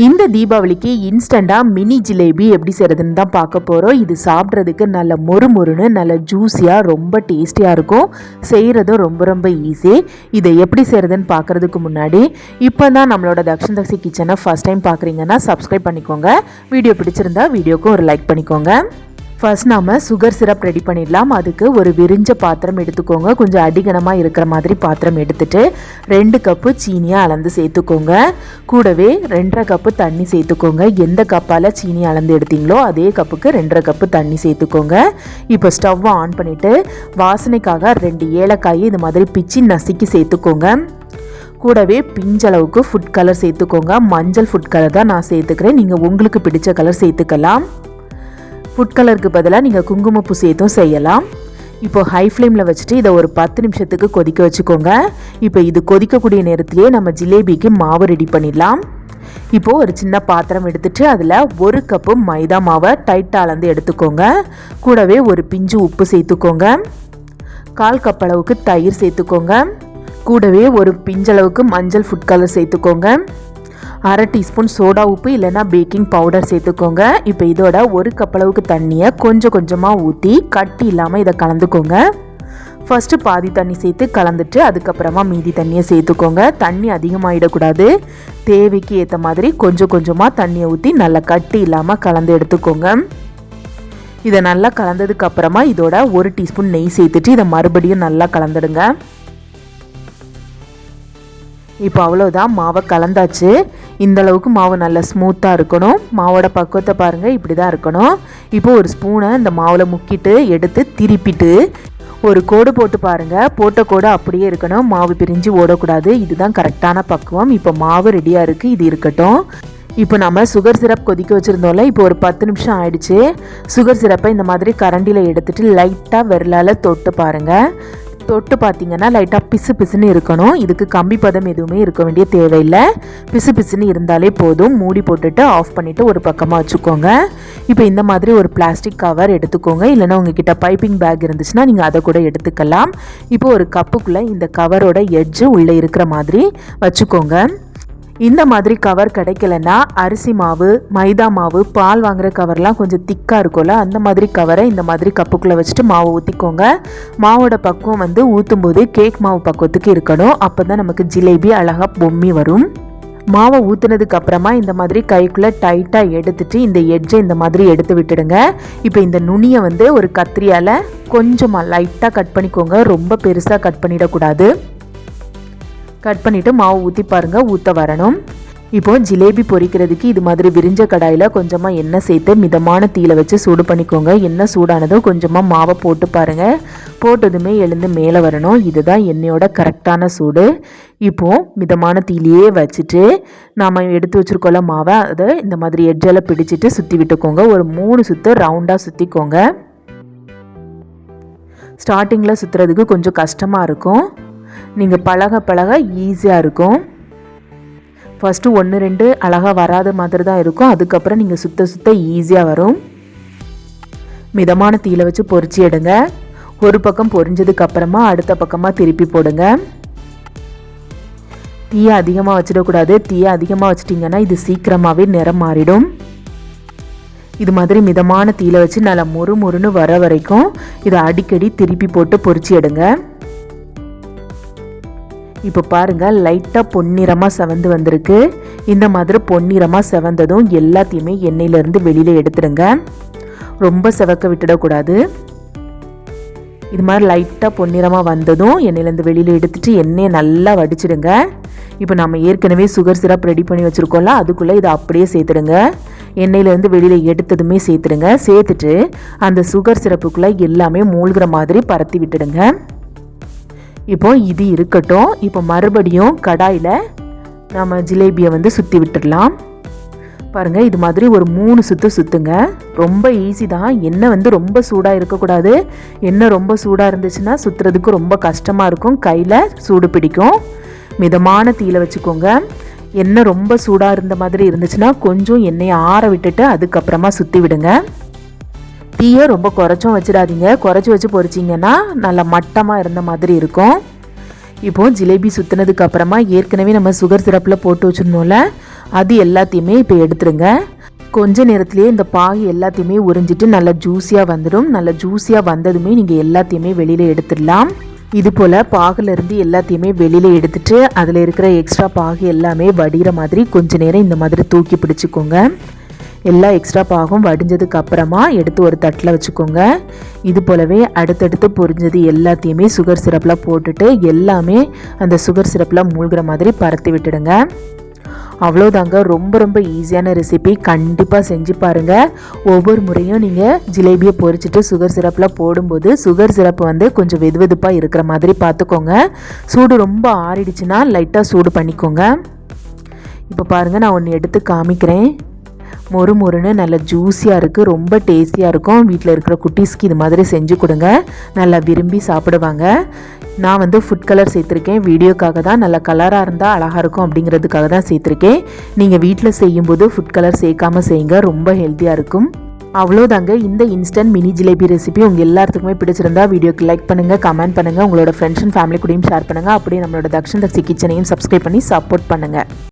இந்த தீபாவளிக்கு இன்ஸ்டண்ட்டாக மினி ஜிலேபி எப்படி செய்கிறதுன்னு தான் பார்க்க போகிறோம் இது சாப்பிட்றதுக்கு நல்ல மொறு மொறுன்னு நல்ல ஜூஸியாக ரொம்ப டேஸ்டியாக இருக்கும். செய்கிறதும் ரொம்ப ரொம்ப ஈஸி இதை எப்படி செய்கிறதுன்னு பார்க்குறதுக்கு முன்னாடி இப்போ தான் நம்மளோட தக்ஷன் தக்ஷி கிச்சனை ஃபஸ்ட் டைம் பார்க்குறீங்கன்னா சப்ஸ்கிரைப் பண்ணிக்கோங்க. வீடியோ பிடிச்சிருந்தா வீடியோக்கும் ஒரு லைக் பண்ணிக்கோங்க. ஃபர்ஸ்ட் நாம் சுகர் சிரப் ரெடி பண்ணிடலாம். அதுக்கு ஒரு விரிஞ்ச பாத்திரம் எடுத்துக்கோங்க. கொஞ்சம் அடிகனமாக இருக்கிற மாதிரி பாத்திரம் எடுத்துட்டு ரெண்டு கப்பு சீனியை அளந்து சேர்த்துக்கோங்க. கூடவே ரெண்டரை கப்பு தண்ணி சேர்த்துக்கோங்க. எந்த கப்பால் சீனி அளந்து எடுத்தீங்களோ அதே கப்புக்கு ரெண்டரை கப்பு தண்ணி சேர்த்துக்கோங்க. இப்போ ஸ்டவ்வை ஆன் பண்ணிவிட்டு வாசனைக்காக ரெண்டு ஏலக்காயை இது மாதிரி பிச்சு நசுக்கி சேர்த்துக்கோங்க. கூடவே பிஞ்சளவுக்கு ஃபுட் கலர் சேர்த்துக்கோங்க. மஞ்சள் ஃபுட் கலர் தான் நான் சேர்த்துக்கிறேன். நீங்கள் உங்களுக்கு பிடிச்ச கலர் சேர்த்துக்கலாம். ஃபுட் கலருக்கு பதிலாக நீங்கள் குங்குமப்பூ சேர்த்தும் செய்யலாம். இப்போ ஹை ஃப்ளேமில் வச்சுட்டு இதை ஒரு பத்து நிமிஷத்துக்கு கொதிக்க வச்சுக்கோங்க. இப்போ இது கொதிக்கக்கூடிய நேரத்திலேயே நம்ம ஜிலேபிக்கு மாவு ரெடி பண்ணிடலாம். இப்போது ஒரு சின்ன பாத்திரம் எடுத்துட்டு அதில் ஒரு கப்பு மைதா மாவை டைட்டாக அளந்து எடுத்துக்கோங்க. கூடவே ஒரு பிஞ்சு உப்பு சேர்த்துக்கோங்க. கால் கப் அளவுக்கு தயிர் சேர்த்துக்கோங்க. கூடவே ஒரு பிஞ்சளவுக்கு மஞ்சள் ஃபுட் கலர் சேர்த்துக்கோங்க. அரை டீஸ்பூன் சோடா உப்பு இல்லைன்னா பேக்கிங் பவுடர் சேர்த்துக்கோங்க. இப்போ இதோட ஒரு கப் அளவுக்கு தண்ணியை கொஞ்சம் கொஞ்சமாக ஊற்றி கட்டி இல்லாமல் இதை கலந்துக்கோங்க. ஃபஸ்ட்டு பாதி தண்ணி சேர்த்து கலந்துட்டு அதுக்கப்புறமா மீதி தண்ணியை சேர்த்துக்கோங்க. தண்ணி அதிகமாகிடக்கூடாது தேவைக்கு ஏற்ற மாதிரி கொஞ்சம் கொஞ்சமாக தண்ணியை ஊற்றி நல்லா கட்டி இல்லாமல் கலந்து எடுத்துக்கோங்க. இதை நல்லா கலந்ததுக்கு அப்புறமா இதோட ஒரு டீஸ்பூன் நெய் சேர்த்துட்டு இதை மறுபடியும் நல்லா கலந்துடுங்க. இப்போ அவ்வளோதான் மாவை கலந்தாச்சு. இந்த அளவுக்கு மாவு நல்லா ஸ்மூத்தாக இருக்கணும். மாவோட பக்குவத்தை பாருங்கள் இப்படி தான் இருக்கணும். இப்போ ஒரு ஸ்பூனை இந்த மாவில் முக்கிட்டு எடுத்து திருப்பிட்டு ஒரு கோடு போட்டு பாருங்கள் போட்ட கோடு அப்படியே இருக்கணும். மாவு பிரிஞ்சு ஓடக்கூடாது. இதுதான் கரெக்டான பக்குவம். இப்போ மாவு ரெடியாக இருக்குது இது இருக்கட்டும். இப்போ நம்ம சுகர் சிரப் கொதிக்க வச்சுருந்தோம்ல இப்போ ஒரு பத்து நிமிஷம் ஆயிடுச்சு. சுகர் சிரப்பை இந்த மாதிரி கரண்டியில் எடுத்துகிட்டு லைட்டாக விரலால் தொட்டு பாருங்கள் தொட்டு பார்த்தீங்கன்னா லைட்டாக பிசு பிசுன்னு இருக்கணும். இதுக்கு கம்பி பதம் எதுவுமே இருக்க வேண்டிய தேவையில்லை. பிசு பிசுன்னு இருந்தாலே போதும். மூடி போட்டுட்டு ஆஃப் பண்ணிவிட்டு ஒரு பக்கமாக வச்சுக்கோங்க. இப்போ இந்த மாதிரி ஒரு பிளாஸ்டிக் கவர் எடுத்துக்கோங்க. இல்லைன்னா உங்ககிட்ட பைப்பிங் பேக் இருந்துச்சுன்னா நீங்கள் அதை கூட எடுத்துக்கலாம். இப்போ ஒரு கப்புக்குள்ளே இந்த கவரோட எட்ஜு உள்ளே இருக்கிற மாதிரி வச்சுக்கோங்க. இந்த மாதிரி கவர் கிடைக்கலன்னா அரிசி மாவு மைதா மாவு பால் வாங்குகிற கவர்லாம் கொஞ்சம் திக்காக இருக்கும்ல அந்த மாதிரி கவரை இந்த மாதிரி கப்புக்குள்ளே வச்சுட்டு மாவு ஊற்றிக்கோங்க மாவோட பக்குவம் வந்து ஊற்றும் போது கேக் மாவு பக்குவத்துக்கு இருக்கணும். அப்போ தான் நமக்கு ஜிலேபி அழகாக பொம்மி வரும். மாவை ஊற்றுனதுக்கு அப்புறமா இந்த மாதிரி கைக்குள்ளே டைட்டாக எடுத்துட்டு இந்த எட்ஜை இந்த மாதிரி எடுத்து விட்டுடுங்க. இப்போ இந்த நுனியை வந்து ஒரு கத்திரியால் கொஞ்சமாக லைட்டாக கட் பண்ணிக்கோங்க. ரொம்ப பெருசாக கட் பண்ணிடக்கூடாது. கட் பண்ணிவிட்டு மாவு ஊற்றி பாருங்கள் ஊற்ற வரணும். இப்போ ஜிலேபி பொரிக்கிறதுக்கு இது மாதிரி விரிஞ்ச கடாயில் கொஞ்சமாக எண்ணெய் சேர்த்து மிதமான தீயில வச்சு சூடு பண்ணிக்கோங்க. எண்ணெய் சூடானதும் கொஞ்சமாக மாவை போட்டு பாருங்கள் போட்டதுமே எழுந்து மேலே வரணும். இதுதான் எண்ணெயோட கரெக்டான சூடு. இப்போது மிதமான தீலையே வச்சுட்டு நாம் எடுத்து வச்சுருக்கோம்ல மாவை அதை இந்த மாதிரி எட்ஜெல்லாம் பிடிச்சிட்டு சுற்றி விட்டுக்கோங்க. ஒரு மூணு சுற்று ரவுண்டாக சுற்றிக்கோங்க ஸ்டார்டிங்கில் சுற்றுறதுக்கு கொஞ்சம் கஷ்டமாக இருக்கும். நீங்கள் பழக பழக ஈஸியாக இருக்கும். ஃபஸ்ட்டு ஒன்று ரெண்டு அழகாக வராத மாதிரி தான் இருக்கும். அதுக்கப்புறம் நீங்கள் சுத்த சுத்த ஈஸியாக வரும். மிதமான தீயில வச்சு பொறிச்சு எடுங்க. ஒரு பக்கம் பொறிஞ்சதுக்கு அப்புறமா அடுத்த பக்கமாக திருப்பி போடுங்க. தீயை அதிகமாக வச்சிடக்கூடாது. தீயை அதிகமாக வச்சிட்டிங்கன்னா இது சீக்கிரமாகவே நிறம் மாறிடும். இது மாதிரி மிதமான தீயில வச்சு நல்லா மொறு மொறுன்னு வர வரைக்கும் இதை அடிக்கடி திருப்பி போட்டு பொரிச்சு எடுங்க. இப்போ பாருங்கள் லைட்டாக பொன்னிறமாக செவந்து வந்திருக்கு. இந்த மாதிரி பொன்னிறமாக செவந்ததும் எல்லாத்தையுமே எண்ணெயிலேருந்து வெளியில் எடுத்துடுங்க ரொம்ப செவக்க விட்டுடக்கூடாது. இது மாதிரி லைட்டாக பொன்னிறமாக வந்ததும் எண்ணெயிலேருந்து வெளியில் எடுத்துட்டு எண்ணெயை நல்லா வடிச்சிடுங்க. இப்போ நம்ம ஏற்கனவே சுகர் சிரப் ரெடி பண்ணி வச்சுருக்கோம்ல அதுக்குள்ளே இதை அப்படியே சேர்த்துடுங்க. எண்ணெயிலேருந்து வெளியில் எடுத்ததுமே சேர்த்துடுங்க. சேர்த்துட்டு அந்த சுகர் சிரப்புக்குள்ளே எல்லாமே மூழ்கிற மாதிரி பரத்தி விட்டுடுங்க. இப்போ இது இருக்கட்டும். இப்போ மறுபடியும் கடாயில் நம்ம ஜிலேபியை வந்து சுற்றி விட்டுடலாம். பாருங்கள் இது மாதிரி ஒரு மூணு சுற்று சுற்றுங்க ரொம்ப ஈஸி தான். எண்ணெய் வந்து ரொம்ப சூடாக இருக்கக்கூடாது. எண்ணெய் ரொம்ப சூடாக இருந்துச்சுன்னா சுற்றுறதுக்கு ரொம்ப கஷ்டமாக இருக்கும். கையில் சூடு பிடிக்கும். மிதமான தீயில வச்சுக்கோங்க. எண்ணெய் ரொம்ப சூடாக இருந்த மாதிரி இருந்துச்சுன்னா கொஞ்சம் எண்ணெயை ஆற விட்டுட்டு அதுக்கப்புறமா சுற்றி விடுங்க. தீயை ரொம்ப குறைச்சும் வச்சிடாதீங்க. குறைச்சி வச்சு பொறிச்சிங்கன்னா நல்லா மட்டமாக இருந்த மாதிரி இருக்கும். இப்போது ஜிலேபி சுற்றினதுக்கு அப்புறமா ஏற்கனவே நம்ம சுகர் சிரப்பில் போட்டு வச்சுருந்தோம்ல அது எல்லாத்தையுமே இப்போ எடுத்துருங்க. கொஞ்ச நேரத்திலேயே இந்த பாகு எல்லாத்தையுமே உறிஞ்சிட்டு நல்லா ஜூஸியாக வந்துடும். நல்லா ஜூஸியாக வந்ததுமே நீங்கள் எல்லாத்தையுமே வெளியில் எடுத்துடலாம். இது போல் பாகுலேருந்து எல்லாத்தையுமே வெளியில் எடுத்துட்டு அதில் இருக்கிற எக்ஸ்ட்ரா பாகு எல்லாமே வடிகிற மாதிரி கொஞ்ச நேரம் இந்த மாதிரி தூக்கி பிடிச்சிக்கோங்க. எல்லா எக்ஸ்ட்ரா பாகும் வடிஞ்சதுக்கு அப்புறமா எடுத்து ஒரு தட்டில் வச்சுக்கோங்க. இது போலவே அடுத்தடுத்து பொரிஞ்சது எல்லாத்தையுமே சுகர் சிரப்பில் போட்டுட்டு எல்லாமே அந்த சுகர் சிரப்பில் மூழ்கிற மாதிரி பரத்தி விட்டுடுங்க. அவ்வளோதாங்க. ரொம்ப ரொம்ப ஈஸியான ரெசிபி கண்டிப்பாக செஞ்சு பாருங்கள் ஒவ்வொரு முறையும் நீங்கள் ஜிலேபியை பொரிச்சிட்டு சுகர் சிரப்பில் போடும்போது சுகர் சிரப்பு வந்து கொஞ்சம் வெது வெதுப்பாக இருக்கிற மாதிரி பார்த்துக்கோங்க சூடு ரொம்ப ஆறிடுச்சுன்னா லைட்டாக சூடு பண்ணிக்கோங்க. இப்போ பாருங்கள் நான் ஒன்று எடுத்து காமிக்கிறேன். மொறு மொறுன்னு நல்ல ஜூஸியாக இருக்குது ரொம்ப டேஸ்டியாக இருக்கும். வீட்டில் இருக்கிற குட்டீஸ்க்கு இது மாதிரி செஞ்சு கொடுங்க. நல்லா விரும்பி சாப்பிடுவாங்க. நான் வந்து ஃபுட் கலர் சேர்த்துருக்கேன். வீடியோக்காக தான் நல்ல கலராக இருந்தால் அழகாக இருக்கும் அப்படிங்கிறதுக்காக தான் சேர்த்துருக்கேன். நீங்கள் வீட்டில் செய்யும்போது ஃபுட் கலர் சேர்க்காமல் செய்யுங்க. ரொம்ப ஹெல்த்தியாக இருக்கும். அவ்வளோதாங்க இந்த இன்ஸ்டன்ட் மினி ஜிலேபி ரெசிபி உங்கள் எல்லாத்துக்குமே பிடிச்சிருந்தா வீடியோக்கு லைக் பண்ணுங்கள் கமெண்ட் பண்ணுங்கள் உங்களோட ஃப்ரெண்ட்ஸ் அண்ட் ஃபேமிலி கூடயும் ஷேர் பண்ணுங்கள் அப்படியே நம்மளோட தக்ஷன் தக்ஷி கிச்சனையும் சப்ஸ்கிரைப் பண்ணி சப்போர்ட் பண்ணுங்கள்